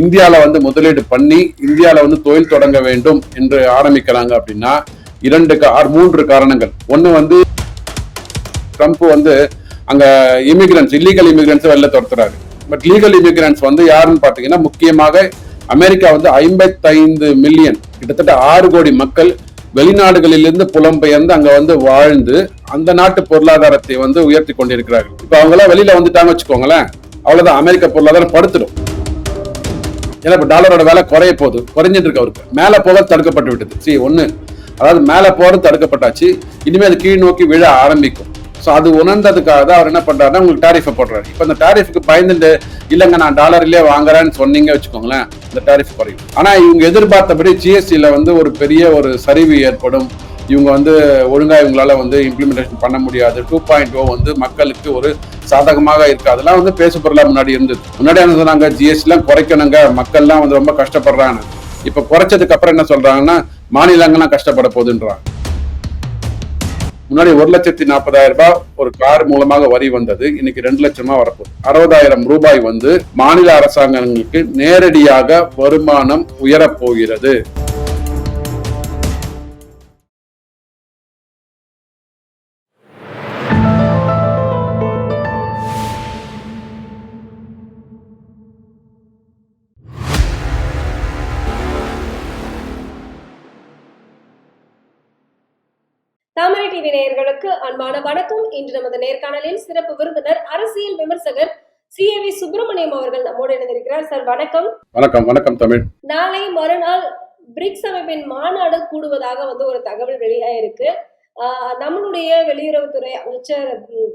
இந்தியாவில் வந்து முதலீடு பண்ணி இந்தியாவில் வந்து தொழில் தொடங்க வேண்டும் என்று ஆரம்பிக்கிறாங்க அப்படின்னா இரண்டு கார் மூன்று காரணங்கள். ஒன்று வந்து ட்ரம்ப் வந்து அங்கே இமிகிரன்ஸ் இல்லீகல் இமிகிரன்ஸ் வெளில துரத்துறாரு. பட் லீகல் இமிகிரன்ஸ் வந்து யாருன்னு பார்த்தீங்கன்னா முக்கியமாக அமெரிக்கா வந்து ஐம்பத்தைந்து மில்லியன் கிட்டத்தட்ட ஆறு கோடி மக்கள் வெளிநாடுகளிலிருந்து புலம்பெயர்ந்து அங்க வந்து வாழ்ந்து அந்த நாட்டு பொருளாதாரத்தை வந்து உயர்த்தி கொண்டிருக்கிறார்கள். இப்போ அவங்களாம் வெளியில் வெளியில வந்துட்டாங்க வச்சுக்கோங்களேன் அவ்வளவுதான். அமெரிக்க பொருளாதாரம் படுத்துடும். ஏன்னா இப்போ டாலரோட விலை குறைய போகுது. குறைஞ்சிட்டு இருக்கு அவருக்கு. மேலே போக தடுக்கப்பட்டு விட்டது. சரி ஒன்று அதாவது மேலே போகிறது தடுக்கப்பட்டாச்சு. இனிமேல் அது கீழ் நோக்கி விழ ஆரம்பிக்கும். ஸோ அது உணர்ந்ததுக்காக தான் அவர் என்ன பண்ணுறாருன்னா உங்களுக்கு டாரிஃபை போடுறாரு இப்போ இந்த டாரிஃபுக்கு பயந்துட்டு இல்லைங்க நான் டாலர்லேயே வாங்குறேன்னு சொன்னீங்க வச்சுக்கோங்களேன் இந்த டேரிஃப் குறையும். ஆனால் இவங்க எதிர்பார்த்தபடி ஜிஎஸ்டியில் வந்து ஒரு பெரிய ஒரு சரிவு ஏற்படும். இவங்க வந்து ஒழுங்கா இவங்களால வந்து இம்ப்ளிமெண்டேஷன் பண்ண முடியாது. டூ பாயிண்ட் ஓ வந்து மக்களுக்கு ஒரு சாதகமாக இருக்கு. அதெல்லாம் வந்து பேசு முன்னாடி இருந்தது. முன்னாடி என்ன சொன்னாங்க? ஜிஎஸ்டிலாம் குறைக்கணுங்க. மக்கள்லாம் வந்து ரொம்ப கஷ்டப்படுறாங்க. இப்ப குறைச்சதுக்கு அப்புறம் என்ன சொல்றாங்கன்னா மாநிலங்கள்லாம் கஷ்டப்பட போகுதுன்றாங்க. முன்னாடி ஒரு லட்சத்தி நாற்பதாயிரம் ரூபாய் ஒரு கார் மூலமாக வரி வந்தது. இன்னைக்கு ரெண்டு லட்சமா வரப்போகுது. அறுபதாயிரம் ரூபாய் வந்து மாநில அரசாங்கங்களுக்கு நேரடியாக வருமானம் உயரப் டிவி நேயர்களுக்கு அன்பான வணக்கம். இன்று நமது நேர்காணலில் சிறப்பு விருந்தினர் அரசியல் விமர்சகர் சிஏவி சுப்பிரமணியம் அவர்கள் நம்மோடு இணைந்திருக்கிறார். சார் வணக்கம். வணக்கம் வணக்கம் தமிழ். நாளை மறுநாள் பிரிக்ஸ் அமைப்பின் மாநாடு கூடுவதாக வந்து ஒரு தகவல் வெளியாயிருக்கு ஆஹ் நம்மளுடைய வெளியுறவுத்துறை அமைச்சர்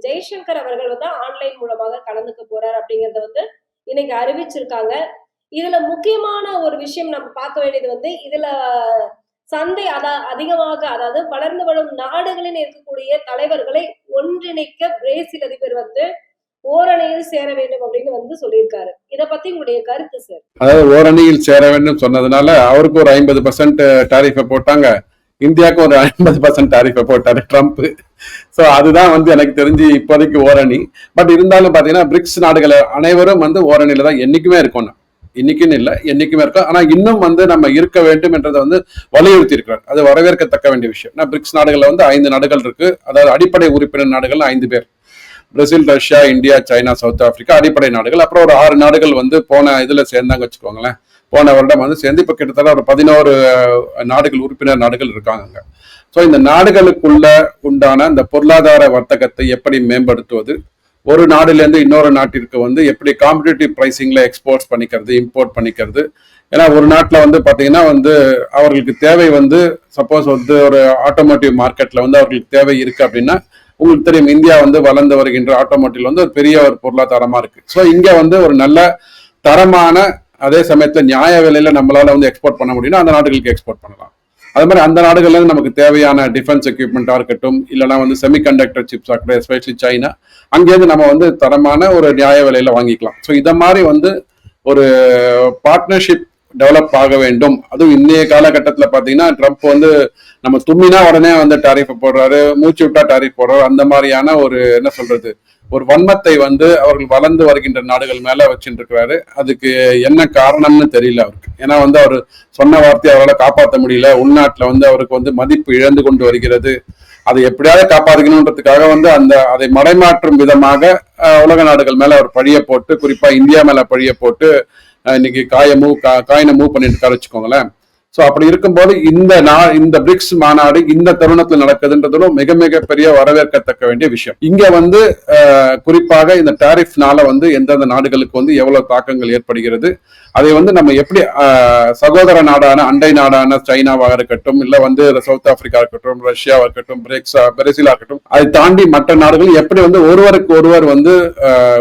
ஜெய்சங்கர் அவர்கள் வந்து ஆன்லைன் மூலமாக கலந்துக்க போறார் அப்படிங்கறத வந்து இன்னைக்கு அறிவிச்சிருக்காங்க. இதுல முக்கியமான ஒரு விஷயம் நம்ம பார்க்க வேண்டியது வந்து இதுல சந்தை அதா அதிகமாக அதாவது வளர்ந்து வரும் நாடுகளில் இருக்கக்கூடிய தலைவர்களை ஒன்றிணைக்க பிரேசில் அதிபர் வந்து ஓரணியில் சேர வேண்டும் அப்படின்னு வந்து சொல்லியிருக்காரு. இத பத்தி உங்களுடைய கருத்து சார் அதாவது ஓரணியில் சேர வேண்டும் சொன்னதுனால அவருக்கு ஒரு ஐம்பது பர்சன்ட் டாரிஃபை போட்டாங்க. இந்தியாவுக்கு ஒரு ஐம்பது பர்சன்ட் டாரிஃபை போட்டாரு ட்ரம்ப். ஸோ அதுதான் வந்து எனக்கு தெரிஞ்சு இப்போதைக்கு ஓரணி. பட் இருந்தாலும் பார்த்தீங்கன்னா பிரிக்ஸ் நாடுகள் அனைவரும் வந்து ஓரணியில தான் என்னைக்குமே இருக்கணும். இன்னைக்குன்னு இல்லை என்னைக்குமே இருக்கும் ஆனால் இன்னும் வந்து நம்ம இருக்க வேண்டும் என்றதை வந்து வலியுறுத்தி இருக்கிறார் அது வரவேற்கத்தக்க வேண்டிய விஷயம். நான் பிரிக்ஸ் நாடுகளில் வந்து ஐந்து நாடுகள் இருக்கு. அதாவது அடிப்படை உறுப்பினர் நாடுகள் ஐந்து பேர். Brazil Russia India China South Africa அடிப்படை நாடுகள். அப்புறம் ஒரு ஆறு நாடுகள் வந்து போன இதில் சேர்ந்தாங்க வச்சுக்கோங்களேன். போன வருடம் வந்து சேர்ந்து இப்போ கிட்டத்தட்ட ஒரு பதினோரு நாடுகள் உறுப்பினர் நாடுகள் இருக்காங்க ஸோ இந்த நாடுகளுக்குள்ள உண்டான இந்த பொருளாதார வர்த்தகத்தை எப்படி மேம்படுத்துவது? ஒரு நாடுலேருந்து இன்னொரு நாட்டிற்கு வந்து எப்படி காம்படிட்டிவ் ப்ரைஸிங்கில் எக்ஸ்போர்ட்ஸ் பண்ணிக்கிறது இம்போர்ட் பண்ணிக்கிறது. ஏன்னா ஒரு நாட்டில் வந்து பார்த்தீங்கன்னா வந்து அவர்களுக்கு தேவை வந்து சப்போஸ் வந்து ஒரு ஆட்டோமோட்டிவ் மார்க்கெட்டில் வந்து அவர்களுக்கு தேவை இருக்குது அப்படின்னா உங்களுக்கு தெரியும் இந்தியா வந்து வளர்ந்து வருகின்ற ஆட்டோமோட்டிவ் வந்து ஒரு பெரிய ஒரு பொருளாதாரமாக இருக்குது ஸோ இங்கே வந்து ஒரு நல்ல தரமான அதே சமயத்தில் நியாய விலையில் நம்மளால வந்து எக்ஸ்போர்ட் பண்ண முடியும்னா அந்த நாடுகளுக்கு எக்ஸ்போர்ட் பண்ணலாம். அது மாதிரி அந்த நாடுகள்லேருந்து நமக்கு தேவையான டிஃபென்ஸ் எக்யூப்மெண்ட்டாக இருக்கட்டும் இல்லைனா வந்து செமிகண்டக்டர் சிப்ஸ் இருக்கட்டும் எஸ்பெஷலி சைனா அங்கேருந்து நம்ம வந்து தரமான ஒரு நியாய விலையில வாங்கிக்கலாம். ஸோ இதை மாதிரி வந்து ஒரு பார்ட்னர்ஷிப் டெவலப் ஆக வேண்டும். அதுவும் இன்றைய காலகட்டத்தில் பார்த்தீங்கன்னா ட்ரம்ப் வந்து நம்ம தும்மினா உடனே வந்து டாரிஃப் போடுறாரு மூச்சு விட்டா டாரிஃப் போடுறாரு அந்த மாதிரியான ஒரு என்ன சொல்றது ஒரு வன்மத்தை வந்து அவர்கள் வளர்ந்து வருகின்ற நாடுகள் மேல வச்சுட்டு இருக்கிறாரு அதுக்கு என்ன காரணம்னு தெரியல அவருக்கு. ஏன்னா வந்து அவர் சொன்ன வார்த்தையை அவரால் காப்பாற்ற முடியல. உள்நாட்டுல வந்து அவருக்கு வந்து மதிப்பு இழந்து கொண்டு வருகிறது. அதை எப்படியாவது காப்பாற்றிக்கணுன்றதுக்காக வந்து அந்த அதை மடைமாற்றும் விதமாக உலக நாடுகள் மேல அவர் பழிய போட்டு குறிப்பா இந்தியா மேல பழிய போட்டு இன்னைக்கு காய மூவ் காயினை மூவ் பண்ணிட்டு இருக்காரு வச்சுக்கோங்களேன். ஸோ அப்படி இருக்கும்போது இந்த நா இந்த பிரிக்ஸ் மாநாடு இந்த தருணத்தில் நடக்குதுன்றதும் மிக மிக பெரிய வரவேற்கத்தக்க வேண்டிய விஷயம். இங்க வந்து குறிப்பாக இந்த டாரிஃப்னால வந்து எந்தெந்த நாடுகளுக்கு வந்து எவ்வளவு தாக்கங்கள் ஏற்படுகிறது அதை வந்து நம்ம எப்படி சகோதர நாடான அண்டை நாடான சைனாவாக இருக்கட்டும் இல்ல வந்து சவுத் ஆப்பிரிக்கா இருக்கட்டும் ரஷ்யாவா இருக்கட்டும் பிரேக்ஸா பிரேசிலா இருக்கட்டும் அதை தாண்டி மற்ற நாடுகள் எப்படி வந்து ஒருவருக்கு ஒருவர் வந்து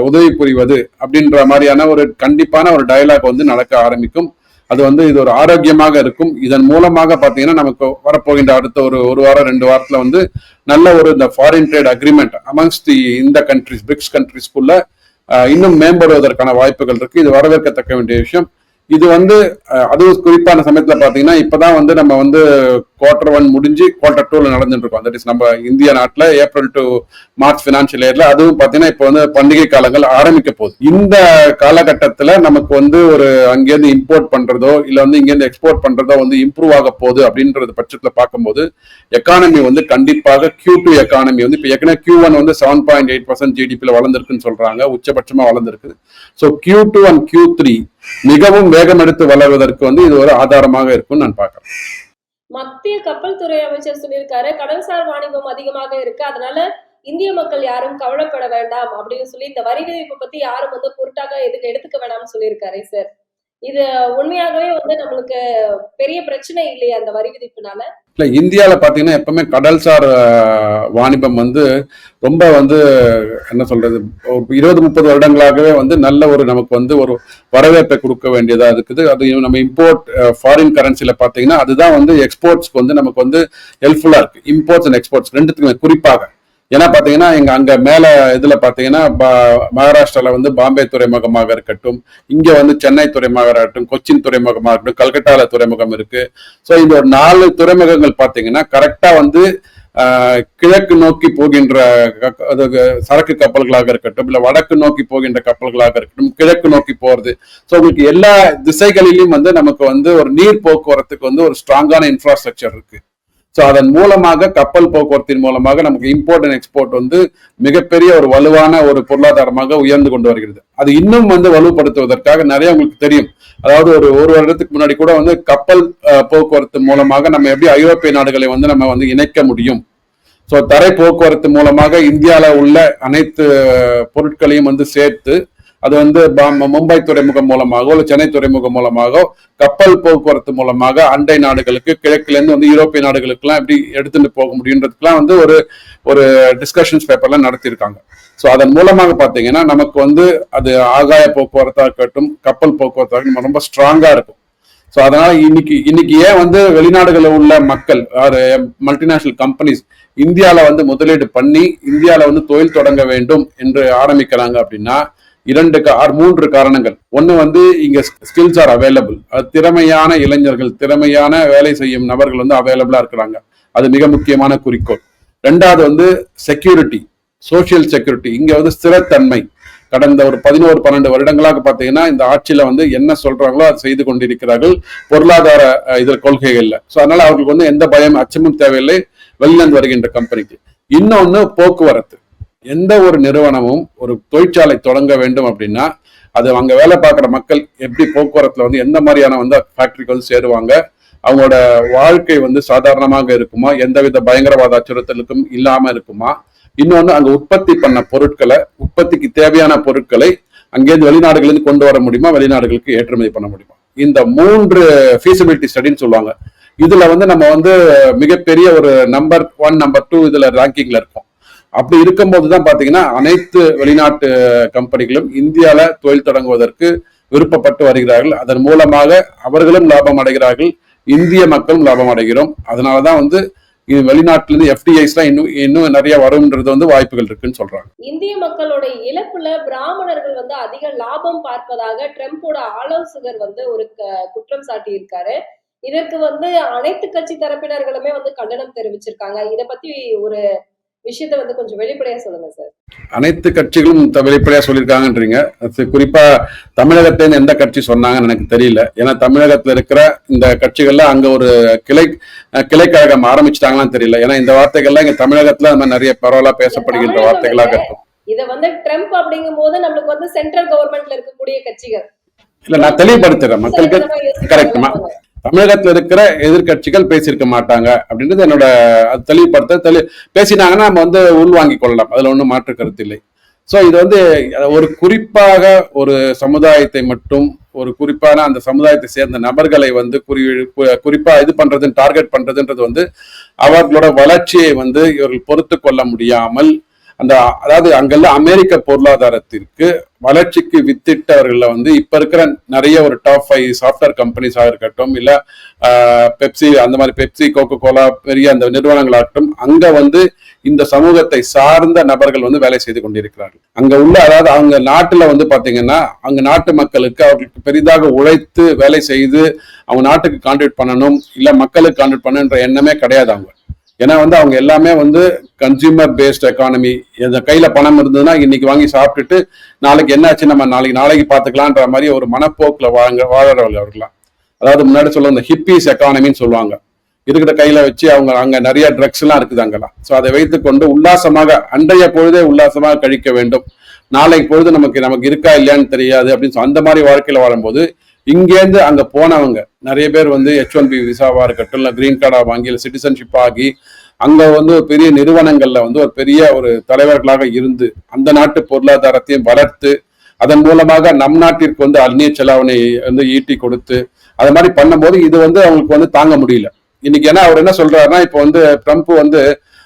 உதவி புரிவது அப்படின்ற மாதிரியான ஒரு கண்டிப்பான ஒரு டயலாக் வந்து நடக்க ஆரம்பிக்கும். அது வந்து இது ஒரு ஆரோக்கியமாக இருக்கும். இதன் மூலமாக பாத்தீங்கன்னா நமக்கு வரப்போகின்ற அடுத்த ஒரு ஒரு வாரம் ரெண்டு வாரத்துல வந்து நல்ல ஒரு இந்த foreign trade agreement amongst the இந்த கண்ட்ரிஸ் பிரிக்ஸ் கண்ட்ரிஸ்குள்ள இன்னும் மேம்படுவதற்கான வாய்ப்புகள் இருக்கு. இது வரவேற்கத்தக்க வேண்டிய விஷயம். இது வந்து அதுவும் குறிப்பான சமயத்துல பாத்தீங்கன்னா இப்பதான் வந்து நம்ம வந்து குவார்டர் ஒன் முடிஞ்சு குவார்டர் டூல நடந்துட்டு இருக்கோம். தட் இஸ் நம்ம இந்திய நாட்டுல ஏப்ரல் டு மார்ச் பினான்சியல் இயர்ல அதுவும் பாத்தீங்கன்னா இப்போ வந்து பண்டிகை காலங்கள் ஆரம்பிக்க போகுது. இந்த காலகட்டத்துல நமக்கு வந்து ஒரு அங்கேருந்து இம்போர்ட் பண்றதோ இல்ல வந்து இங்கேருந்து எக்ஸ்போர்ட் பண்றதோ வந்து இம்ப்ரூவ் ஆக போகுது அப்படின்றது பட்சத்துல பார்க்கும்போது எக்கானமி வந்து கண்டிப்பாக கியூ டூ எக்கானமி வந்து இப்போ ஏற்கனவே கியூ ஒன் வந்து செவன் பாயிண்ட் எயிட் பர்சன்ட் ஜிடிபியில் வளர்ந்துருக்குன்னு சொல்றாங்க உச்சபட்சமா வளர்ந்துருக்கு. So Q two and Q three மிகவும் வேகம் எடுத்து வளர்வதற்கு வந்து இது ஒரு ஆதாரமாக இருக்கும்னு நான் பார்க்கிறேன். மத்திய கப்பல் துறை அமைச்சர் சொல்லியிருக்காரு கடல்சார் வாணிபம் அதிகமாக இருக்கு அதனால இந்திய மக்கள் யாரும் கவலைப்பட வேண்டாம் அப்படின்னு சொல்லி இந்த வரி விதிப்பு பத்தி யாரும் வந்து பொருட்டாக எதுக்கு எடுத்துக்க வேண்டாம்னு சொல்லியிருக்காரு சார். இது உண்மையாகவே வந்து நம்மளுக்கு பெரிய பிரச்சனை இல்லையா அந்த வரி விதிப்புனால? இல்ல இந்தியால பாத்தீங்கன்னா எப்பவுமே கடல்சார் வாணிபம் வந்து ரொம்ப வந்து என்ன சொல்றது இருபது முப்பது வருடங்களாகவே வந்து நல்ல ஒரு நமக்கு வந்து ஒரு வரவேற்பை கொடுக்க வேண்டியதா இருக்குது. அது நம்ம இம்போர்ட் ஃபாரின் கரன்சில பாத்தீங்கன்னா அதுதான் வந்து எக்ஸ்போர்ட்ஸ்க்கு வந்து நமக்கு வந்து ஹெல்ப்ஃபுல்லா இருக்கு. இம்போர்ட்ஸ் அண்ட் எக்ஸ்போர்ட்ஸ் ரெண்டுத்துக்குமே குறிப்பாக. ஏன்னா பாத்தீங்கன்னா எங்கள் அங்க மேல இதுல பாத்தீங்கன்னா பா- மகாராஷ்டிரால வந்து பாம்பே துறைமுகமாக இருக்கட்டும் இங்க வந்து சென்னை துறைமுகமாக இருக்கட்டும் கொச்சின் துறைமுகமாக இருக்கட்டும் கல்கட்டால துறைமுகம் இருக்கு. ஸோ இந்த ஒரு நாலு துறைமுகங்கள் பாத்தீங்கன்னா கரெக்டா வந்து கிழக்கு நோக்கி போகின்ற க- அது சரக்கு கப்பல்களாக இருக்கட்டும் இல்ல வடக்கு நோக்கி போகின்ற கப்பல்களாக இருக்கட்டும் கிழக்கு நோக்கி போறது. ஸோ உங்களுக்கு எல்லா திசைகளிலும் வந்து நமக்கு வந்து ஒரு நீர் போக்குவரத்துக்கு வந்து ஒரு ஸ்ட்ராங்கான இன்ஃப்ராஸ்ட்ரக்சர் இருக்கு. ஸோ அதன் மூலமாக கப்பல் போக்குவரத்தின் மூலமாக நமக்கு இம்போர்ட் அண்ட் எக்ஸ்போர்ட் வந்து மிகப்பெரிய ஒரு வலுவான ஒரு பொருளாதாரமாக உயர்ந்து கொண்டு வருகிறது. அது இன்னும் வந்து வலுப்படுத்துவதற்காக நிறைய உங்களுக்கு தெரியும். அதாவது ஒரு ஒரு வருடத்துக்கு முன்னாடி கூட வந்து கப்பல் போக்குவரத்து மூலமாக நம்ம எப்படி ஐரோப்பிய நாடுகளை வந்து நம்ம வந்து இணைக்க முடியும். ஸோ தரை போக்குவரத்து மூலமாக இந்தியாவில் உள்ள அனைத்து பொருட்களையும் வந்து சேர்த்து அது வந்து பா- மும்பை துறைமுகம் மூலமாகவோ இல்லை சென்னை துறைமுகம் மூலமாகவோ கப்பல் போக்குவரத்து மூலமாக அண்டை நாடுகளுக்கு கிழக்குலேருந்து வந்து யூரோப்பிய நாடுகளுக்குலாம் எப்படி எடுத்துட்டு போக முடியுன்றதுக்குலாம் வந்து ஒரு ஒரு டிஸ்கஷன்ஸ் பேப்பர்லாம் நடத்தியிருக்காங்க. ஸோ அதன் மூலமாக பார்த்தீங்கன்னா நமக்கு வந்து அது ஆகாய போக்குவரத்தாக இருக்கட்டும் கப்பல் போக்குவரத்தாக ரொம்ப ஸ்ட்ராங்கா இருக்கும். ஸோ அதனால இன்னைக்கு இன்னைக்கு ஏன் வந்து வெளிநாடுகளில் உள்ள மக்கள் மல்டிநேஷனல் கம்பெனிஸ் இந்தியாவில் வந்து முதலீடு பண்ணி இந்தியாவில் வந்து தொழில் தொடங்க வேண்டும் என்று ஆரம்பிக்கிறாங்க அப்படின்னா இரண்டு கார் மூன்று காரணங்கள். ஒன்று வந்து இங்க ஸ்கில்ஸ் ஆர் அவைலபிள் திறமையான இளைஞர்கள் திறமையான வேலை செய்யும் நபர்கள் வந்து அவைலபிளா இருக்கிறாங்க. அது மிக முக்கியமான குறிக்கோள். ரெண்டாவது வந்து செக்யூரிட்டி சோஷியல் செக்யூரிட்டி இங்க வந்து ஸ்திரத்தன்மை. கடந்த ஒரு பதினோரு பன்னெண்டு வருடங்களாக பார்த்தீங்கன்னா இந்த ஆட்சியில வந்து என்ன சொல்றாங்களோ அதை செய்து கொண்டிருக்கிறார்கள். பொருளாதார இதில் கொள்கைகள்ல ஸோ அதனால அவர்களுக்கு வந்து எந்த பயம் அச்சமும் தேவையில்லை. வெளியிலிருந்து வருகின்ற கம்பெனிக்கு இன்னொன்னு போக்குவரத்து. எந்த ஒரு நிறுவனமும் ஒரு தொழிற்சாலை தொடங்க வேண்டும் அப்படின்னா அது அங்கே வேலை பார்க்குற மக்கள் எப்படி போக்குவரத்தில் வந்து எந்த மாதிரியான வந்து ஃபேக்டரிக்கு வந்து சேருவாங்க அவங்களோட வாழ்க்கை வந்து சாதாரணமாக இருக்குமா எந்தவித பயங்கரவாத அச்சுறுத்தலுக்கும் இல்லாமல் இருக்குமா இன்னொன்று அங்கே உற்பத்தி பண்ண பொருட்களை உற்பத்திக்கு தேவையான பொருட்களை அங்கேருந்து வெளிநாடுகளிலிருந்து கொண்டு வர முடியுமா வெளிநாடுகளுக்கு ஏற்றுமதி பண்ண முடியுமா? இந்த மூன்று ஃபீசபிலிட்டி ஸ்டடின்னு சொல்லுவாங்க. இதுல வந்து நம்ம வந்து மிகப்பெரிய ஒரு நம்பர் ஒன் நம்பர் டூ இதுல ரேங்கிங்ல இருக்கோம். அப்படி இருக்கும்போது தான் பாத்தீங்கன்னா அனைத்து வெளிநாட்டு கம்பெனிகளும் இந்தியால தொழில் தொடங்குவதற்கு விருப்பப்பட்டு வருகிறார்கள். அதன் மூலமாக அவர்களும் லாபம் அடைகிறார்கள். இந்திய மக்களும் லாபம் அடைகிறோம். அதனாலதான் வந்து இது வெளிநாட்டிலிருந்து எஃப்டிஐஸ்லாம் இன்னும் இன்னும் நிறைய வரும்ன்றது வந்து வாய்ப்புகள் இருக்குன்னு சொல்றாங்க. இந்திய மக்களோட இழப்புல பிராமணர்கள் வந்து அதிக லாபம் பார்ப்பதாக ட்ரம்ப்போட ஆலோசகர் வந்து ஒரு க- குற்றம் சாட்டி இருக்காரு இதற்கு வந்து அனைத்து கட்சி தரப்பினர்களுமே வந்து கண்டனம் தெரிவிச்சிருக்காங்க. இத பத்தி ஒரு விஷயத்த வந்து கொஞ்சம் வெளிப்படையா சொல்லுங்க சார். அனைத்து கட்சிகளும் வெளிப்படையா சொல்லியிருக்காங்கன்றீங்க. குறிப்பா தமிழகத்துல எந்த கட்சி சொன்னாங்கன்னு எனக்கு தெரியல. ஏன்னா தமிழகத்துல இருக்கிற இந்த கட்சிகள்ல அங்க ஒரு கிளை கிளைக்கழகம் ஆரம்பிச்சிட்டாங்களான்னு தெரியல. ஏன்னா இந்த வார்த்தைகள்லாம் இங்க தமிழகத்துல மாதிரி நிறைய பரவலா பேசப்படுகின்ற வார்த்தைகளாக இருக்கும். இத வந்து ட்ரம்ப் அப்படிங்கும் போது நம்மளுக்கு வந்து சென்ட்ரல் கவர்மெண்ட்ல இருக்கக்கூடிய கட்சிகள். இல்ல நான் தெளிவுபடுத்துறேன். மக்களுக்கு விதமா தமிழகத்தில் இருக்கிற எதிர்க்கட்சிகள் பேசியிருக்க மாட்டாங்க அப்படின்றது என்னோட அது தெளிவுபடுத்த தெளி பேசினாங்கன்னா நம்ம வந்து உள்வாங்கி கொள்ளலாம். அதில் ஒன்றும் மாற்று கருத்து இல்லை. ஸோ இது வந்து ஒரு குறிப்பாக ஒரு சமுதாயத்தை மட்டும் ஒரு குறிப்பான அந்த சமுதாயத்தை சேர்ந்த நபர்களை வந்து குறி குறிப்பாக இது பண்ணுறதுன்னு டார்கெட் பண்ணுறதுன்றது வந்து அவர்களோட வளர்ச்சியை வந்து இவர்கள் பொறுத்து கொள்ள முடியாமல் அந்த அதாவது அங்கெல்லாம் அமெரிக்க பொருளாதாரத்திற்கு வளர்ச்சிக்கு வித்திட்டவர்கள்ல வந்து இப்ப இருக்கிற நிறைய ஒரு டாப் ஃபைவ் சாஃப்ட்வேர் கம்பெனிஸாக இருக்கட்டும் இல்ல பெப்சி அந்த மாதிரி பெப்சி கோகோ கோலா பெரிய அந்த நிறுவனங்களாகட்டும் அங்க வந்து இந்த சமூகத்தை சார்ந்த நபர்கள் வந்து வேலை செய்து கொண்டிருக்கிறார்கள். அங்க உள்ள அதாவது அவங்க நாட்டுல வந்து பாத்தீங்கன்னா அங்க நாட்டு மக்களுக்கு அவர்களுக்கு பெரிதாக உழைத்து வேலை செய்து அவங்க நாட்டுக்கு கான்ட்ரிபியூட் பண்ணணும் இல்ல மக்களுக்கு கான்ட்ரிபியூட் பண்ணணுன்ற எண்ணமே கிடையாது அவங்க. ஏன்னா வந்து அவங்க எல்லாமே வந்து கன்சியூமர் பேஸ்ட் எக்கானமி இந்த கையில பணம் இருந்ததுன்னா இன்னைக்கு வாங்கி சாப்பிட்டுட்டு நாளைக்கு என்னாச்சு நம்ம நாளைக்கு நாளைக்கு பார்த்துக்கலான்ற மாதிரி ஒரு மனப்போக்கில் வாங்க வாழறவர்கள் அவர்களாம் அதாவது முன்னாடி சொல்ல இந்த ஹிப்பிஸ் எக்கானமின்னு சொல்லுவாங்க. இருக்கிற கையில வச்சு அவங்க அங்க நிறைய ட்ரக்ஸ் எல்லாம் இருக்குது அங்கெல்லாம். ஸோ அதை வைத்துக்கொண்டு உல்லாசமாக அன்றைய பொழுதே உல்லாசமாக கழிக்க வேண்டும். நாளைக்கு பொழுது நமக்கு நமக்கு இருக்கா இல்லையான்னு தெரியாது அப்படின்னு சொல்லி அந்த மாதிரி வாழ்க்கையில வாழும்போது இங்கேருந்து அங்க போனவங்க நிறைய பேர் வந்து ஹெச் ஒன் பி விசாவா இருக்கட்டும் இல்லை கிரீன் கார்டா வாங்கி இல்லை சிட்டிசன்ஷிப் ஆகி அங்க வந்து ஒரு பெரிய நிறுவனங்கள்ல வந்து ஒரு பெரிய ஒரு தலைவர்களாக இருந்து அந்த நாட்டு பொருளாதாரத்தையும் வளர்த்து அதன் மூலமாக நம் நாட்டிற்கு வந்து அந்நிய செலாவணை வந்து ஈட்டி கொடுத்து அது மாதிரி பண்ணும்போது இது வந்து அவங்களுக்கு வந்து தாங்க முடியல. இன்னைக்கு ஏன்னா அவர் என்ன சொல்றாருன்னா இப்போ வந்து ட்ரம்ப் வந்து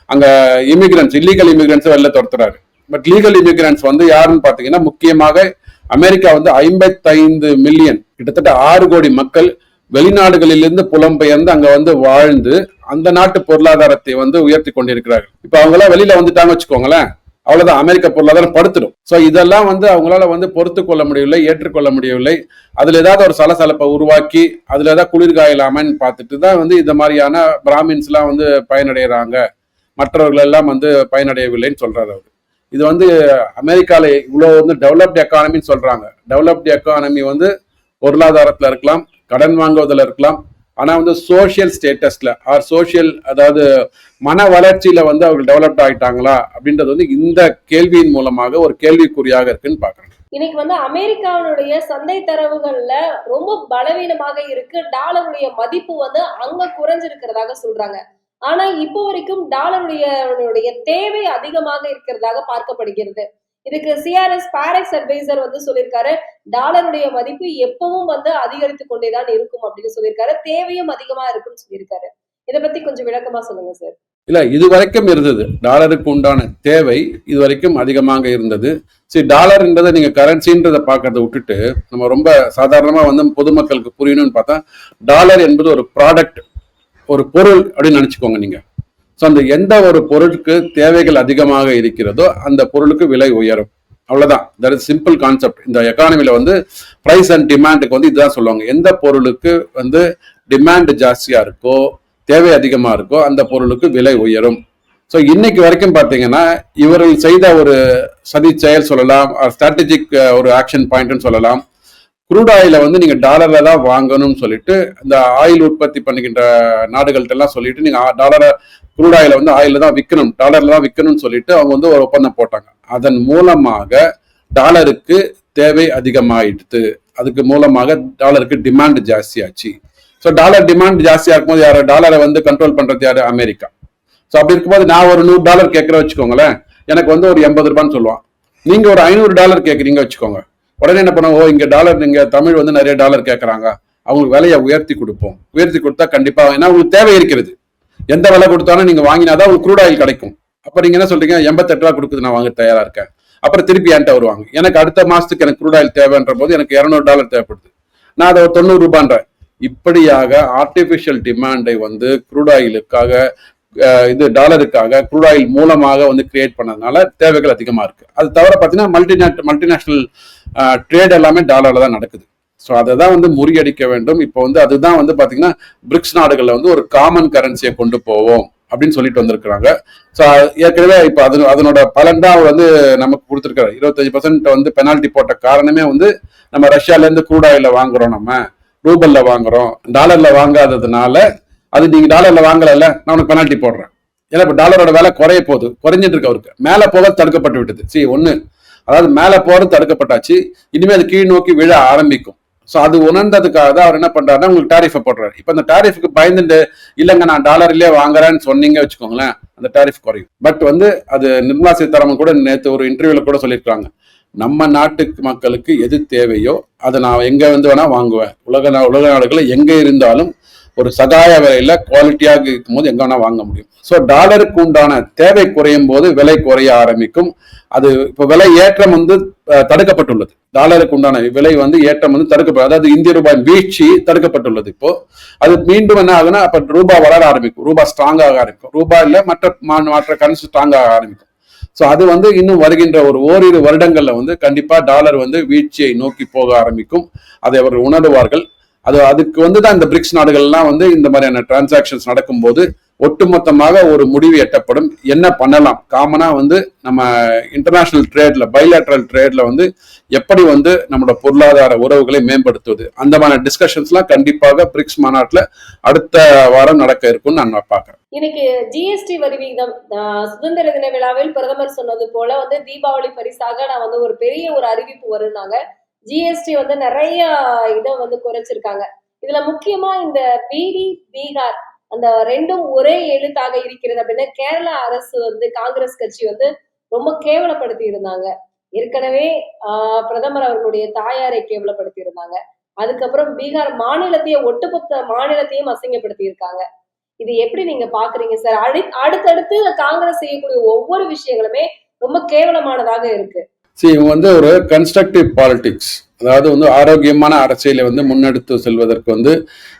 அங்க இமிகிரன்ஸ் இல்லீகல் இமிகிரன்ஸ் வெளில துரத்துறாரு. பட் லீகல் இமிகிரன்ஸ் வந்து யாருன்னு பாத்தீங்கன்னா முக்கியமாக அமெரிக்கா வந்து ஐம்பத்தைந்து மில்லியன் கிட்டத்தட்ட ஆறு கோடி மக்கள் வெளிநாடுகளிலிருந்து புலம்பெயர்ந்து அங்க வந்து வாழ்ந்து அந்த நாட்டு பொருளாதாரத்தை வந்து உயர்த்தி கொண்டிருக்கிறார்கள். இப்ப அவங்க எல்லாம் வெளியில வந்துட்டாங்க வச்சுக்கோங்களேன் அவ்வளவுதான். அமெரிக்க பொருளாதாரம் படுத்துடும். சோ இதெல்லாம் வந்து அவங்களால வந்து பொறுத்து கொள்ள முடியவில்லை ஏற்றுக்கொள்ள முடியவில்லை. அதுல ஏதாவது ஒரு சலசலப்பை உருவாக்கி அதுல ஏதாவது குளிர்காயலாமன்னு பார்த்துட்டு தான் வந்து இந்த மாதிரியான பிராமின்ஸ் எல்லாம் வந்து பயனடைகிறாங்க. மற்றவர்கள் எல்லாம் வந்து பயனடையவில்லைன்னு சொல்றாரு அவர். இது வந்து அமெரிக்காவில் இவ்வளோ வந்து டெவலப்டு எக்கானமின்னு சொல்றாங்க. டெவலப்டு எக்கானமி வந்து பொருளாதாரத்தில் இருக்கலாம் கடன் வாங்குவதில் இருக்கலாம். ஆனால் வந்து சோஷியல் ஸ்டேட்டஸ்ல ஆர் சோஷியல் அதாவது மன வளர்ச்சியில வந்து அவர்கள் டெவலப்ட் ஆயிட்டாங்களா அப்படின்றது வந்து இந்த கேள்வியின் மூலமாக ஒரு கேள்விக்குறியாக இருக்குன்னு பார்க்குறோம். இன்னைக்கு வந்து அமெரிக்காவினுடைய சந்தை தரவுகள்ல ரொம்ப பலவீனமாக இருக்கு. டாலருடைய மதிப்பு வந்து அங்க குறைஞ்சிருக்கிறதாக சொல்றாங்க. ஆனா இப்போ வரைக்கும் டாலருடைய தேவை அதிகமாக இருக்கிறதாக பார்க்கப்படுகிறது. இதுக்கு சிஆர்எஸ் பாரக்ஸ் அட்வைசர் வந்து சொல்லியிருக்காரு டாலருடைய மதிப்பு எப்பவும் வந்து அதிகரித்து கொண்டேதான் இருக்கும் அப்படின்னு சொல்லியிருக்காரு. தேவையும் அதிகமா இருக்கும்னு சொல்லியிருக்காரு. இதை பத்தி கொஞ்சம் விளக்கமா சொல்லுங்க சார் இல்ல இது வரைக்கும் இருந்தது. டாலருக்கு உண்டான தேவை இது வரைக்கும் அதிகமாக இருந்தது. சரி டாலர்ன்றதை நீங்க கரன்சின்றதை பார்க்கறத விட்டுட்டு நம்ம ரொம்ப சாதாரணமா வந்து பொதுமக்களுக்கு புரியணும்னு பார்த்தா டாலர் என்பது ஒரு ப்ராடக்ட் ஒரு பொருள் அப்படின்னு நினச்சிக்கோங்க நீங்கள் ஸோ அந்த எந்த ஒரு பொருளுக்கு தேவைகள் அதிகமாக இருக்கிறதோ அந்த பொருளுக்கு விலை உயரும். அவ்வளோதான் தட் இஸ் சிம்பிள் கான்செப்ட் இந்த எக்கானமியில் வந்து ப்ரைஸ் அண்ட் டிமாண்டுக்கு வந்து இதுதான் சொல்லுவாங்க. எந்த பொருளுக்கு வந்து டிமாண்ட் ஜாஸ்தியாக இருக்கோ தேவை அதிகமாக இருக்கோ அந்த பொருளுக்கு விலை உயரும். ஸோ இன்னைக்கு வரைக்கும் பார்த்தீங்கன்னா இவர்கள் செய்த ஒரு சதி செயல் சொல்லலாம் ஸ்ட்ராட்டஜிக் uh, ஒரு ஆக்ஷன் பாயிண்ட்னு சொல்லலாம். குரூட் ஆயில வந்து நீங்க டாலர்ல தான் வாங்கணும்னு சொல்லிட்டு இந்த ஆயில் உற்பத்தி பண்ணுகின்ற நாடுகள்கிட்ட எல்லாம் சொல்லிட்டு நீங்க டாலரை குரூட் ஆயில வந்து ஆயில தான் விற்கணும் டாலர்ல தான் விற்கணும்னு சொல்லிட்டு அவங்க வந்து ஒரு ஒப்பந்தம் போட்டாங்க. அதன் மூலமாக டாலருக்கு தேவை அதிகமாயிடுது அதுக்கு மூலமாக டாலருக்கு டிமாண்ட் ஜாஸ்தியாச்சு. ஸோ டாலர் டிமாண்ட் ஜாஸ்தியா இருக்கும்போது யாரு? டாலரை வந்து கண்ட்ரோல் பண்றது யாரு? அமெரிக்கா. ஸோ அப்படி இருக்கும்போது நான் ஒரு நூறு டாலர் கேட்குறேன் வச்சுக்கோங்களேன் எனக்கு வந்து ஒரு எண்பது ரூபான்னு சொல்லுவான். நீங்க ஒரு ஐநூறு டாலர் கேட்குறீங்க வச்சுக்கோங்க. உடனே என்ன பண்ணுவோம் ஓ இங்க டாலர் நீங்க தமிழ் வந்து நிறைய டாலர் கேட்கறாங்க அவங்களுக்கு விலையை உயர்த்தி கொடுப்போம். உயர்த்தி கொடுத்தா கண்டிப்பா ஏன்னா உங்களுக்கு தேவை இருக்கிறது. எந்த விலை கொடுத்தாலும் நீங்க வாங்கினாதான் உங்களுக்கு க்ரூட் ஆயில் கிடைக்கும். அப்ப நீங்க என்ன சொல்றீங்க எண்பத்தெட்டு ரூபா கொடுக்குது நான் வாங்க தயாரா இருக்கேன். அப்புறம் திருப்பி என்கிட்ட வருவாங்க. எனக்கு அடுத்த மாசத்துக்கு எனக்கு க்ரூட் ஆயில் தேவைன்ற போது எனக்கு இரநூறு டாலர் தேவைப்படுது. நான் அதை தொண்ணூறு ரூபான்றேன். இப்படியாக ஆர்டிபிஷியல் டிமாண்டை வந்து க்ரூட் ஆயிலுக்காக இது டாலருக்காக குரூட் ஆயில் மூலமாக வந்து கிரியேட் பண்ணதுனால தேவைகள் அதிகமாக இருக்கு. அது தவிர பார்த்தீங்கன்னா மல்டிநேட் மல்டிநேஷனல் ட்ரேட் எல்லாமே டாலரில் தான் நடக்குது. ஸோ அதை தான் வந்து முறியடிக்க வேண்டும். இப்போ வந்து அதுதான் வந்து பார்த்தீங்கன்னா பிரிக்ஸ் நாடுகளில் வந்து ஒரு காமன் கரன்சியை கொண்டு போவோம் அப்படின்னு சொல்லிட்டு வந்திருக்கிறாங்க. ஸோ ஏற்கனவே இப்போ அது அதனோட பலன் தான் அவர் வந்து நமக்கு கொடுத்துருக்காரு. இருபத்தஞ்சு பர்சன்ட் வந்து பெனால்ட்டி போட்ட காரணமே வந்து நம்ம ரஷ்யாலேருந்து குரூட் ஆயில வாங்குறோம் நம்ம. ரூபல்ல வாங்குறோம். டாலர்ல வாங்காததுனால அது நீங்க டாலர்ல வாங்கலைல்ல நான் உனக்கு பெனால்ட்டி போடுறேன். ஏன்னா இப்போ டாலரோட விலை குறைய போகுது. குறைஞ்சிட்டு இருக்கு அவருக்கு. மேலே போக தடுக்கப்பட்டு விட்டது. சரி ஒன்று அதாவது மேலே போகிறது தடுக்கப்பட்டாச்சு. இனிமேல் அது கீழ் நோக்கி விழ ஆரம்பிக்கும். ஸோ அது உணர்ந்ததுக்காக தான் அவர் என்ன பண்றாருன்னா உங்களுக்கு டாரிஃபை போடுறாரு. இப்போ அந்த டாரிஃபுக்கு பயந்துட்டு இல்லைங்க நான் டாலர்லயே வாங்குறேன்னு சொன்னீங்க வச்சுக்கோங்களேன் அந்த டேரிஃப் குறையும். பட் வந்து அது நிர்மலா சீதாராமன் கூட நேற்று ஒரு இன்டர்வியூல கூட சொல்லியிருக்காங்க. நம்ம நாட்டுக்கு மக்களுக்கு எது தேவையோ அதை நான் எங்க வந்து வேணா வாங்குவேன். உலக உலக நாடுகளில் எங்க இருந்தாலும் ஒரு சகாய விலையில குவாலிட்டியாக இருக்கும்போது எங்க வேணா வாங்க முடியும். ஸோ டாலருக்கு உண்டான தேவை குறையும் போது விலை குறைய ஆரம்பிக்கும். அது இப்போ விலை ஏற்றம் வந்து தடுக்கப்பட்டுள்ளது. டாலருக்கு உண்டான விலை வந்து ஏற்றம் வந்து தடுக்கப்படும் அதாவது இந்திய ரூபாய் வீழ்ச்சி தடுக்கப்பட்டுள்ளது இப்போ. அது மீண்டும் என்ன ஆகுனா அப்ப ரூபாய் வளர ஆரம்பிக்கும். ரூபாய் ஸ்ட்ராங் ஆக ஆரம்பிக்கும். ரூபாய் இல்லை மற்ற மா- மற்ற கரன்சி ஸ்ட்ராங் ஆக ஆரம்பிக்கும். ஸோ அது வந்து இன்னும் வருகின்ற ஒரு ஓரிரு வருடங்கள்ல வந்து கண்டிப்பா டாலர் வந்து வீழ்ச்சியை நோக்கி போக ஆரம்பிக்கும். அதை அவர்கள் உணருவார்கள். அது அதுக்கு வந்து தான் இந்த பிரிக்ஸ் நாடுகள்லாம் வந்து இந்த மாதிரியான டிரான்சாக்ஷன்ஸ் நடக்கும்போது ஒட்டுமொத்தமாக ஒரு முடிவு எட்டப்படும். என்ன பண்ணலாம்? காமனாக வந்து நம்ம இன்டர்நேஷ்னல் ட்ரேட்ல பைலேட்டரல் ட்ரேட்ல வந்து எப்படி வந்து நம்மளோட பொருளாதார உறவுகளை மேம்படுத்துவது? அந்த மாதிரி டிஸ்கஷன்ஸ்லாம் கண்டிப்பாக பிரிக்ஸ் மாநாட்டில் அடுத்த வாரம் நடக்க இருக்கும்னு நான் பார்க்குறேன். இன்னைக்கு ஜிஎஸ்டி வரி விகிதம் சுதந்திர தின விழாவில் பிரதமர் சொன்னது போல வந்து தீபாவளி பரிசாக நான் வந்து ஒரு பெரிய ஒரு அறிவிப்பு வருனாங்க ஜிஎஸ்டி வந்து நிறைய இதை வந்து குறைச்சிருக்காங்க. இதுல முக்கியமா இந்த பிடி பீகார் அந்த ரெண்டும் ஒரே எழுத்தாக இருக்கிறது அப்படின்னா கேரளா அரசு வந்து காங்கிரஸ் கட்சி வந்து ரொம்ப கேவலப்படுத்தி இருந்தாங்க. ஏற்கனவே ஆஹ், பிரதமர் அவர்களுடைய தாயாரை கேவலப்படுத்தி இருந்தாங்க. அதுக்கப்புறம் பீகார் மாநிலத்தையே ஒட்டுமொத்த மாநிலத்தையும் அசிங்கப்படுத்தி இருக்காங்க. இது எப்படி நீங்க பாக்குறீங்க சார்? அடுத்தடுத்து காங்கிரஸ் செய்யக்கூடிய ஒவ்வொரு விஷயங்களுமே ரொம்ப கேவலமானதாக இருக்கு. சி இவங்க வந்து ஒரு கன்ஸ்ட்ரக்டிவ் பாலிடிக்ஸ் அதாவது வந்து ஆரோக்கியமான அரசியலை வந்து முன்னெடுத்து செல்வதற்கு வந்து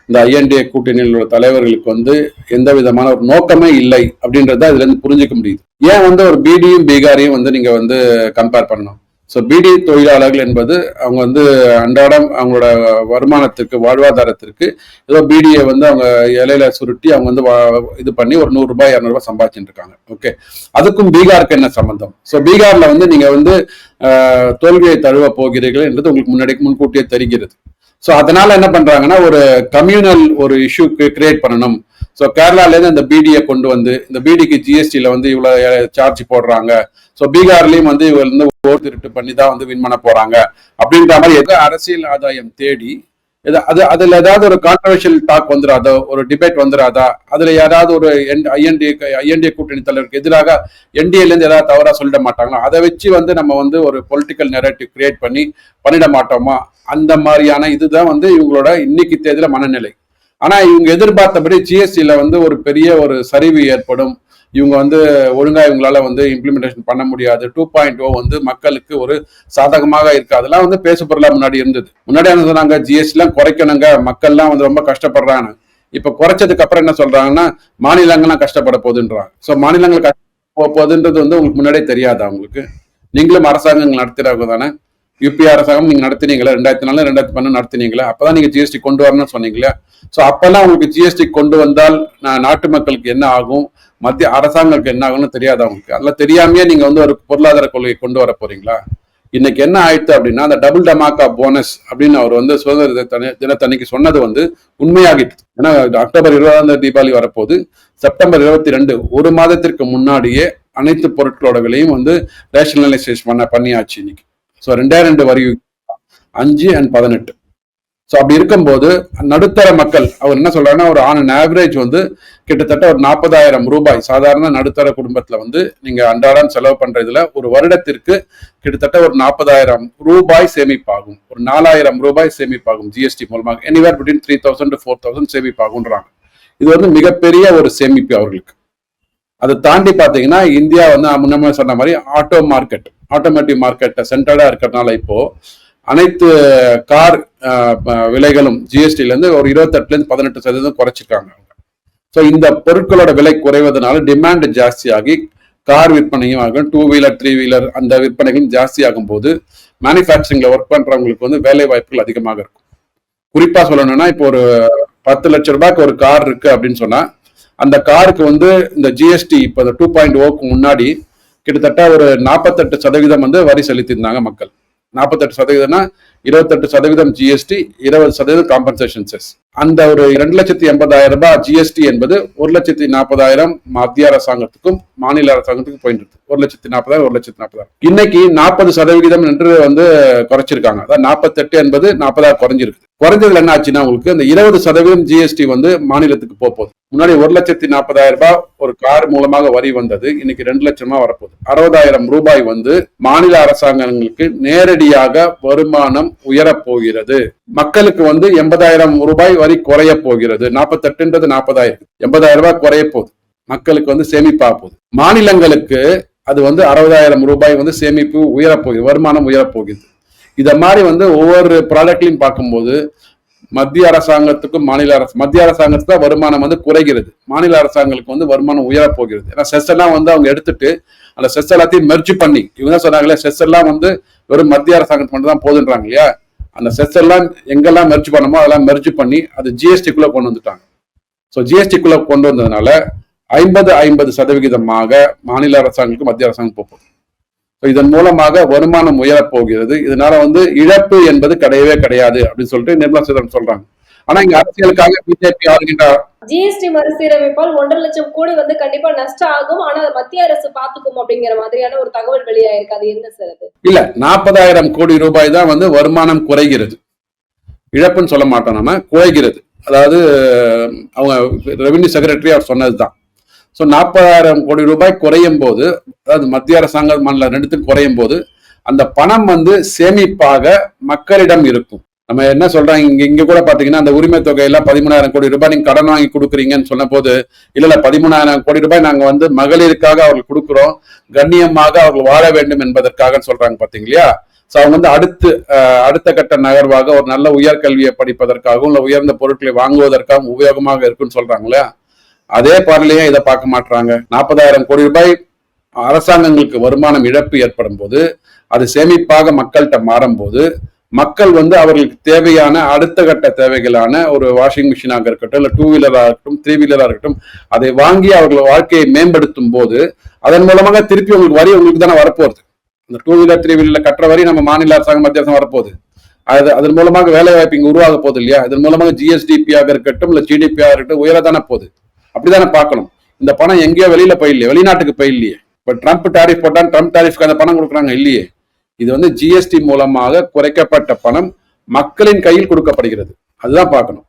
இந்த ஐஎன்டிஏ கூட்டணியில் உள்ள தலைவர்களுக்கு வந்து எந்த விதமான ஒரு நோக்கமே இல்லை அப்படின்றத இதுல இருந்து புரிஞ்சுக்க முடியுது. ஏன் வந்து ஒரு பிடியும் பீகாரையும் வந்து நீங்க வந்து கம்பேர் பண்ணணும்? ஸோ பிடி தொழிலாளர்கள் என்பது அவங்க வந்து அன்றாடம் அவங்களோட வருமானத்திற்கு வாழ்வாதாரத்திற்கு ஏதோ பிடியை வந்து அவங்க இலையில சுருட்டி அவங்க வந்து வா- இது பண்ணி ஒரு நூறுரூபா இரநூறுபா சம்பாதிச்சுட்டு இருக்காங்க. ஓகே அதுக்கும் பீகாருக்கு என்ன சம்பந்தம்? ஸோ பீகாரில் வந்து நீங்கள் வந்து தோல்வியை தழுவ போகிறீர்கள் என்றது உங்களுக்கு முன்னாடி முன்கூட்டியே தெரிகிறது. ஸோ அதனால என்ன பண்றாங்கன்னா ஒரு கம்யூனல் ஒரு இஷ்யூ கிரியேட் பண்ணணும். ஸோ கேரளாலேருந்து இந்த பிடியை கொண்டு வந்து இந்த பிடிக்கு ஜிஎஸ்டியில் வந்து இவ்வளோ சார்ஜ் போடுறாங்க. ஸோ பீகார்லேயும் வந்து இவங்க வந்து ஓட்டு திருட்டு பண்ணி தான் வந்து வின் பண்ண போகிறாங்க அப்படின்ற மாதிரி எது அரசியல் ஆதாயம் தேடி எது- அது அதுல ஏதாவது ஒரு கான்ட்ரவர்ஷியல் டாக் வந்துடாதோ ஒரு டிபேட் வந்துடாதா அதுல யாராவது ஒரு ஐஎன்டி ஐஎன்டிஏ கூட்டணி தலைவருக்கு எதிராக என்டிஏல இருந்து ஏதாவது தவறா சொல்லிட மாட்டாங்களோ? அதை வச்சு வந்து நம்ம வந்து ஒரு பொலிட்டிக்கல் நெரேட்டிவ் கிரியேட் பண்ணி பண்ணிட மாட்டோமா? அந்த மாதிரியான இதுதான் வந்து இவங்களோட இன்னைக்கு தேதியில மனநிலை. ஆனா இவங்க எதிர்பார்த்தபடி ஜிஎஸ்டியில வந்து ஒரு பெரிய ஒரு சரிவு ஏற்படும். இவங்க வந்து ஒழுங்கா இவங்களால வந்து இம்ப்ளிமெண்டேஷன் பண்ண முடியாது. டூ பாயிண்ட் ஓ வந்து மக்களுக்கு ஒரு சாதகமாக இருக்கு. அதெல்லாம் வந்து பேசுபொருளாக முன்னாடி இருந்தது. முன்னாடி என்ன சொன்னாங்க? ஜிஎஸ்டி எல்லாம் குறைக்கணுங்க. மக்கள்லாம் வந்து ரொம்ப கஷ்டப்படுறாங்க. இப்ப குறைச்சதுக்கு அப்புறம் என்ன சொல்றாங்கன்னா மாநிலங்கள்லாம் கஷ்டப்பட போகுதுன்றாங்க. ஸோ மாநிலங்கள் கஷ்ட போகுதுன்றது வந்து உங்களுக்கு முன்னாடியே தெரியாதா உங்களுக்கு நீங்களும் அரசாங்கங்கள் நடத்துறவங்க தானே. யூபி அரசாங்கம் நீங்க நடத்தினீங்களா? ரெண்டாயிரத்தி நாலு ரெண்டாயிரத்தி பன்னெண்டு நடத்தினீங்களா? அப்பதான் நீங்க ஜிஎஸ்டி கொண்டு வரணும்னு சொன்னீங்களா ஸோ அப்பெல்லாம் உங்களுக்கு ஜிஎஸ்டி கொண்டு வந்தால் நாட்டு மக்களுக்கு என்ன ஆகும்? மத்திய அரசாங்கத்துக்கு என்ன ஆகும்னு தெரியாது அவங்களுக்கு. அதெல்லாம் தெரியாமையே நீங்க வந்து ஒரு பொருளாதார கொள்கையை கொண்டு வர போறீங்களா? இன்னைக்கு என்ன ஆயிடுச்சு அப்படின்னா அந்த டபுள் டமாக்கா போனஸ் அப்படின்னு அவர் வந்து சுதந்திர தின- தினத்தன்னைக்கு சொன்னது வந்து உண்மையாகிட்டு. ஏன்னா அக்டோபர் இருபதாம் தேதி தீபாவளி வரப்போது செப்டம்பர் இருபத்தி ரெண்டு ஒரு மாதத்திற்கு முன்னாடியே அனைத்து பொருட்களோட விலையும் வந்து ரேஷனலைசேஷன் பண்ண பண்ணியாச்சு இன்னைக்கு. ஸோ ரெண்டே ரெண்டு வரி அஞ்சு அண்ட் பதினெட்டு. ஸோ அப்படி இருக்கும்போது நடுத்தர மக்கள் அவர் என்ன சொல்றாருன்னா ஒரு ஆன் ஆவரேஜ் வந்து கிட்டத்தட்ட ஒரு நாற்பதாயிரம் ரூபாய் சாதாரண நடுத்தர குடும்பத்தில் வந்து நீங்கள் அன்றாடம் செலவு பண்ணுறதுல ஒரு வருடத்திற்கு கிட்டத்தட்ட ஒரு நாற்பதாயிரம் ரூபாய் சேமிப்பாகும். ஒரு நாலாயிரம் ரூபாய் சேமிப்பாகும் ஜிஎஸ்டி மூலமாக. Anywhere between three thousand to four thousand சேமிப்பாகுன்றாங்க இது வந்து மிகப்பெரிய ஒரு சேமிப்பு அவர்களுக்கு. அதை தாண்டி பார்த்தீங்கன்னா இந்தியா வந்து முன்னமே சொன்ன மாதிரி ஆட்டோ மார்க்கெட் ஆட்டோமேட்டிவ் மார்க்கெட்டை சென்ட்ரலாக இருக்கிறதுனால இப்போ அனைத்து கார் விலைகளும் ஜிஎஸ்டிலேருந்து ஒரு இருபத்தெட்டுலேருந்து பதினெட்டு சதவீதம் குறைச்சிருக்காங்க ஸோ இந்த பொருட்களோட விலை குறைவதனால டிமாண்ட் ஜாஸ்தியாகி கார் விற்பனையும் ஆகும் டூ வீலர் த்ரீ வீலர் அந்த விற்பனைகளும் ஜாஸ்தியாகும் போது மேனுஃபேக்சரிங்கில் ஒர்க் பண்ணுறவங்களுக்கு வந்து வேலை வாய்ப்புகள் அதிகமாக இருக்கும். குறிப்பாக சொல்லணும்னா இப்போ ஒரு பத்து லட்சம் ரூபாய்க்கு ஒரு கார் இருக்கு அப்படின்னு சொன்னால் அந்த காருக்கு வந்து இந்த ஜிஎஸ்டி இப்போ இந்த டூ பாயிண்ட் ஓக்கு oh முன்னாடி கிட்டத்தட்ட ஒரு நாற்பத்தெட்டு சதவீதம் வந்து வரி செலுத்தியிருந்தாங்க மக்கள். நாற்பத்தெட்டு சதவீதம்னா இருபத்தெட்டு சதவீதம் ஜிஎஸ்டி இருபது சதவீதம் காம்பன்சேஷன் செஸ் அந்த ஒரு ரெண்டு லட்சத்தி எண்பதாயிரம் ரூபாய் ஜிஎஸ்டி என்பது ஒரு லட்சத்தி நாற்பதாயிரம் மத்திய அரசாங்கத்துக்கும் மாநில அரசாங்கத்துக்கும் போயிட்டு இருக்கு. ஒரு லட்சத்தி நாற்பதாயிரம் ஒரு லட்சத்தி நாற்பதாயிரம். இன்னைக்கு நாற்பது சதவிகிதம் என்று வந்து குறைச்சிருக்காங்க. அதாவது நாற்பத்தெட்டு என்பது நாற்பதாயிரம் குறைஞ்சிருக்கு. குறைஞ்சதுல என்ன ஆச்சுன்னா உங்களுக்கு அந்த இருபது சதவீதம் ஜிஎஸ்டி வந்து மாநிலத்துக்கு போகுது. முன்னாடி ஒரு லட்சத்தி நாற்பதாயிரம் ரூபாய் ஒரு கார் மூலமாக வரி வந்தது. இன்னைக்கு ரெண்டு லட்சமா வரப்போகுது. அறுபதாயிரம் ரூபாய் வந்து மாநில அரசாங்கங்களுக்கு நேரடியாக வருமானம் உயரப் போகிறது மக்களுக்கு வந்து எண்பதாயிரம் ரூபாய் வரி குறைய போகிறது நாற்பத்தெட்டுன்றது நாற்பதாயிரம். எண்பதாயிரம் ரூபாய் குறைய போகுது மக்களுக்கு வந்து சேமிப்பா போகுது. மாநிலங்களுக்கு அது வந்து அறுபதாயிரம் ரூபாய் வந்து சேமிப்பு உயரப்போகுது. வருமானம் உயரப்போகுது. இதை மாதிரி வந்து ஒவ்வொரு ப்ராடக்ட்லையும் பார்க்கும்போது மத்திய அரசாங்கத்துக்கும் மாநில அரசு மத்திய அரசாங்கத்துல வருமானம் வந்து குறைகிறது. மாநில அரசாங்கங்களுக்கு வந்து வருமானம் உயரப்போகிறது ஏன்னா செஸ் எல்லாம் வந்து அவங்க எடுத்துட்டு அந்த செஸ் எல்லாத்தையும் மெர்ஜி பண்ணி இவங்க தான் சொன்னாங்களே செஸ் எல்லாம் வந்து வெறும் மத்திய அரசாங்கத்துக்கு மட்டும் தான் போதுன்றாங்க இல்லையா? அந்த செஸ் எல்லாம் எங்கெல்லாம் மெர்ஜ் பண்ணமோ அதெல்லாம் மெர்ஜ் பண்ணி அது ஜிஎஸ்டிக்குள்ள கொண்டு வந்துட்டாங்க. ஸோ ஜிஎஸ்டிக்குள்ள கொண்டு வந்ததுனால ஐம்பது ஐம்பது சதவிகிதமாக மாநில அரசாங்கங்களுக்கு மத்திய அரசாங்கம் போகும். இதன் மூலமாக வருமானம் உயரப் போகிறது இதனால வந்து இழப்பு என்பது கிடையவே கிடையாது அப்படின்னு சொல்லிட்டு நிர்மலா சீதாராமன் சொல்றாங்க. ஆனா இங்க அரசியலுக்காக பிஜேபி ஆளுகின்ற ஜிஎஸ்டி மறுசீரமைப்பால் ஒன்றரை லட்சம் கோடி வந்து கண்டிப்பா நஷ்டம் ஆகும் ஆனா மத்திய அரசு பாத்துக்கும் அப்படிங்கிற மாதிரியான ஒரு தகவல் வெளியாயிருக்கு. அது என்ன சார் இல்ல நாற்பதாயிரம் கோடி ரூபாய் தான் வந்து வருமானம் குறைகிறது. இழப்புன்னு சொல்ல மாட்டோம் நம்ம குறைகிறது. அதாவது அவங்க ரெவென்யூ செக்ரட்டரி அவர் சொன்னதுதான். ஸோ நாற்பதாயிரம் கோடி ரூபாய் குறையும் போது அதாவது மத்திய அரசாங்க மாநில ரெண்டுத்துக்கும் குறையும் போது அந்த பணம் வந்து சேமிப்பாக மக்களிடம் இருக்கும். நம்ம என்ன சொல்றாங்க? இங்க இங்க கூட பாத்தீங்கன்னா அந்த உரிமை தொகையெல்லாம் பதிமூணாயிரம் கோடி ரூபாய் நீங்க கடன் வாங்கி கொடுக்குறீங்கன்னு சொன்ன போது இல்ல இல்ல பதிமூணாயிரம் கோடி ரூபாய் நாங்க வந்து மகளிருக்காக அவர்கள் கொடுக்குறோம் கண்ணியமாக அவர்கள் வாழ வேண்டும் என்பதற்காக சொல்றாங்க பாத்தீங்களா ஸோ அவங்க வந்து அடுத்து அடுத்த கட்ட நகர்வாக ஒரு நல்ல உயர்கல்வியை படிப்பதற்காகவும் இல்லை உயர்ந்த பொருட்களை வாங்குவதற்காகவும் உபயோகமாக இருக்குன்னு சொல்றாங்களே அதே பார்வையிலேயே இதை பார்க்க மாட்டாங்க நாற்பதாயிரம் கோடி ரூபாய் அரசாங்கங்களுக்கு வருமானம் இழப்பு ஏற்படும் போது அது சேமிப்பாக மக்கள்கிட்ட மாறும்போது மக்கள் வந்து அவர்களுக்கு தேவையான அடுத்த கட்ட தேவைகளான ஒரு வாஷிங் மிஷினாக இருக்கட்டும் இல்லை டூ வீலராக இருக்கட்டும் த்ரீ வீலராக இருக்கட்டும் அதை வாங்கி அவர்கள் வாழ்க்கையை மேம்படுத்தும் போது அதன் மூலமாக திருப்பி உங்களுக்கு வரி உங்களுக்கு தானே வரப்போகுது. இந்த டூ வீலர் த்ரீ வீலரில் கட்டுற வரி நம்ம மாநில அரசாங்கம் மத்திய அரசாங்கம் வரப்போகுது. அது அதன் மூலமாக வேலை வாய்ப்பு இங்கே உருவாக போகுது இல்லையா? இதன் மூலமாக ஜிஎஸ்டிபியாக இருக்கட்டும் இல்லை ஜிடிபியாக இருக்கட்டும் உயரதானே போகுது. அப்படிதானே பார்க்கணும். இந்த பணம் எங்கேயோ வெளியில போயில்லையே வெளிநாட்டுக்கு போயில்லையே இப்போ ட்ரம்ப் டாரிஃப் போட்டா ட்ரம்ப் டாரிஃப்க்கு அந்த பணம் கொடுக்குறாங்க இல்லையே. இது வந்து ஜிஎஸ்டி மூலமாக குறைக்கப்பட்ட பணம் மக்களின் கையில் கொடுக்கப்படுகிறது. அதுதான் பார்க்கணும்.